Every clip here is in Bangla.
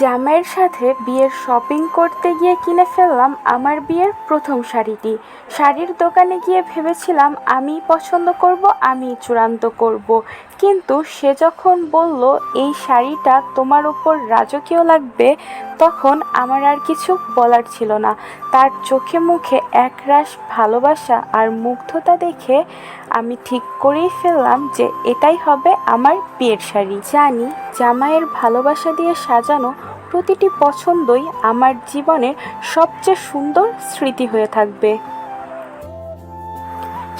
জামাইয়ের সাথে বিয়ের শপিং করতে গিয়ে কিনে ফেললাম আমার বিয়ের প্রথম শাড়িটি। শাড়ির দোকানে গিয়ে ভেবেছিলাম আমি পছন্দ করব আমি চূড়ান্ত করব। কিন্তু সে যখন বলল, এই শাড়িটা তোমার ওপর রাজকীয় লাগবে, তখন আমার আর কিছু বলার ছিল না। তার চোখে মুখে একরাশ ভালোবাসা আর মুগ্ধতা দেখে আমি ঠিক করেই ফেললাম যে এটাই হবে আমার বিয়ের শাড়ি। জানি জামাইয়ের ভালোবাসা দিয়ে সাজানো প্রতিটি পছন্দই আমার জীবনের সবচেয়ে সুন্দর স্মৃতি হয়ে থাকবে।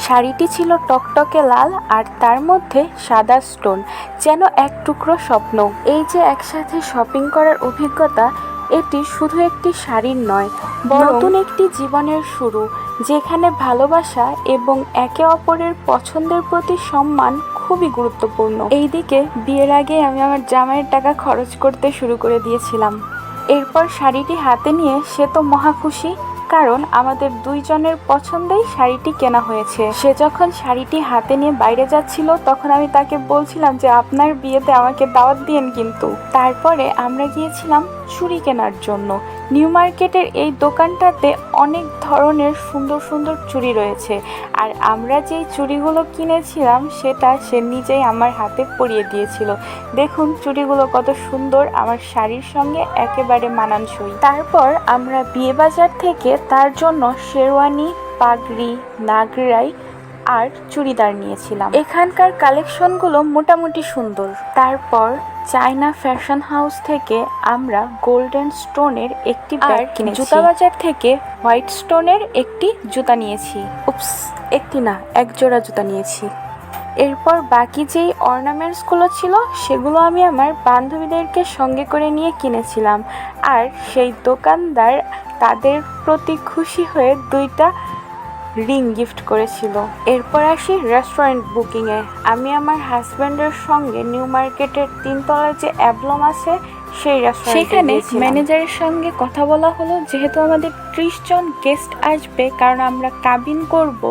শাড়িটি ছিল টকটকে লাল আর তার মধ্যে সাদা স্টোন যেন এক টুকরো স্বপ্ন। এই যে একসাথে শপিং করার অভিজ্ঞতা এটি শুধু একটি শাড়ির নয় নতুন একটি জীবনের শুরু। যেখানে ভালোবাসা এবং একে অপরের পছন্দের প্রতি সম্মান খুবই গুরুত্বপূর্ণ। এইদিকে বিয়ের আগে আমি আমার জামাইয়ের টাকা খরচ করতে শুরু করে দিয়েছিলাম। এরপর শাড়িটি হাতে নিয়ে সে তো মহা খুশি, কারণ আমাদের দুইজনের পছন্দেই শাড়িটি কেনা হয়েছে। সে যখন শাড়িটি হাতে নিয়ে বাইরে যাচ্ছিল, তখন আমি তাকে বলছিলাম যে, আপনার বিয়েতে আমাকে দাওয়াত দিয়েন কিন্তু। তারপরে আমরা গিয়েছিলাম চুড়ি কেনার জন্য। নিউ মার্কেটের এই দোকানটাতে অনেক ধরনের সুন্দর সুন্দর চুড়ি রয়েছে। আর আমরা যেই চুড়িগুলো কিনেছিলাম, সেটা সে নিজেই আমার হাতে পরিয়ে দিয়েছিল। দেখুন চুড়িগুলো কত সুন্দর, আমার শাড়ির সঙ্গে একেবারে মানানসই। তারপর আমরা বিয়ে বাজার থেকে তার জন্য শেরওয়ানি, পাগড়ি, নাগরাই আর চুড়িদার নিয়েছিলাম। এখানকার কালেকশনগুলো মোটামুটি সুন্দর। তারপর চায়না ফ্যাশন হাউস থেকে আমরা গোল্ডেন স্টোনের একটি ব্যাগ কিনেছি। জুতা বাজার থেকে হোয়াইট স্টোনের একটি জুতা নিয়েছি। উপস একটি না এক জোড়া জুতা নিয়েছি। এরপর বাকি যেই অর্নামেন্টসগুলো ছিল সেগুলো আমি আমার বান্ধবীদেরকে সঙ্গে করে নিয়ে কিনেছিলাম। আর সেই দোকানদার তাদের প্রতি খুশি হয়ে দুইটা রিং গিফট করেছিল। এরপর আসি রেস্টুরেন্ট বুকিংয়ে আমি আমার হাজব্যান্ডের সঙ্গে নিউ মার্কেটের তিনতলায় যে অ্যাবলম আছে সেই রেস্টুরেন্টে সেখানে ম্যানেজারের সঙ্গে কথা বলা হলো যেহেতু আমাদের ত্রিশ জন গেস্ট আসবে কারণ আমরা কাবিন করব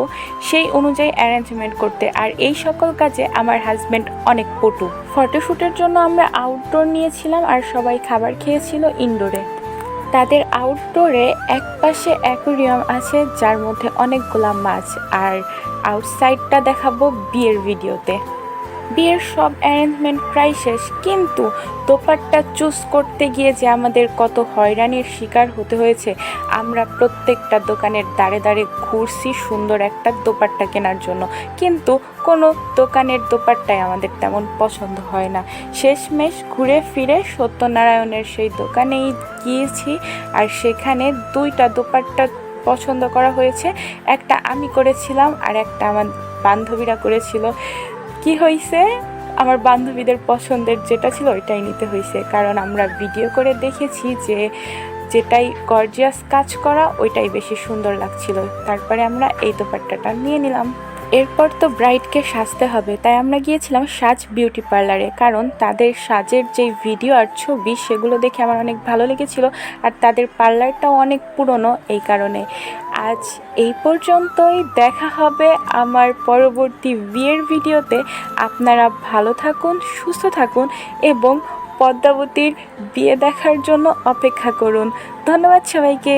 সেই অনুযায়ী অ্যারেঞ্জমেন্ট করতে। আর এই সকল কাজে আমার হাজব্যান্ড অনেক পটু। ফটোশ্যুটের জন্য আমরা আউটডোর নিয়েছিলাম আর সবাই খাবার খেয়েছিল ইনডোরে তাদের আউটডোরে এক পাশে অ্যাকোরিয়াম আছে, যার মধ্যে অনেকগুলা মাছ। আর আউটসাইডটা দেখাবো বিয়ের ভিডিওতে বিয়ের সব অ্যারেঞ্জমেন্ট প্রায় শেষ, কিন্তু দোপাট্টা চুজ করতে গিয়ে যে আমাদের কত হয়রানির শিকার হতে হয়েছে, আমরা প্রত্যেকটা দোকানের দাঁড়ে দাঁড়ে ঘুরছি সুন্দর একটা দোপাট্টা কেনার জন্য। কিন্তু কোনো দোকানের দোপাট্টাই আমাদের তেমন পছন্দ হয় না। শেষমেশ ঘুরে ফিরে সত্যনারায়ণের সেই দোকানেই গিয়েছি, আর সেখানে দুইটা দোপাট্টা পছন্দ করা হয়েছে, একটা আমি করেছিলাম আর একটা আমার বান্ধবীরা করেছিল। কি হয়েছে আমার বান্ধবীদের পছন্দের যেটা ছিল ওইটাই নিতে হয়েছে কারণ আমরা ভিডিও করে দেখেছি যে যেটাই গর্জিয়াস কাজ করা, ওইটাই বেশি সুন্দর লাগছিল। তারপরে আমরা এই দোপাট্টাটা নিয়ে নিলাম। এরপর তো ব্রাইডকে সাজতে হবে, তাই আমরা গিয়েছিলাম সাজ বিউটি পার্লারে। কারণ তাদের সাজের যে ভিডিও আর ছবি, সেগুলো দেখে আমার অনেক ভালো লেগেছিল, আর তাদের পার্লারটাও অনেক পুরনো এই কারণে। আজ এই পর্যন্তই, দেখা হবে আমার পরবর্তী বিয়ের ভিডিওতে। আপনারা ভালো থাকুন, সুস্থ থাকুন, এবং পদ্মাবতীর বিয়ে দেখার জন্য অপেক্ষা করুন। ধন্যবাদ সবাইকে।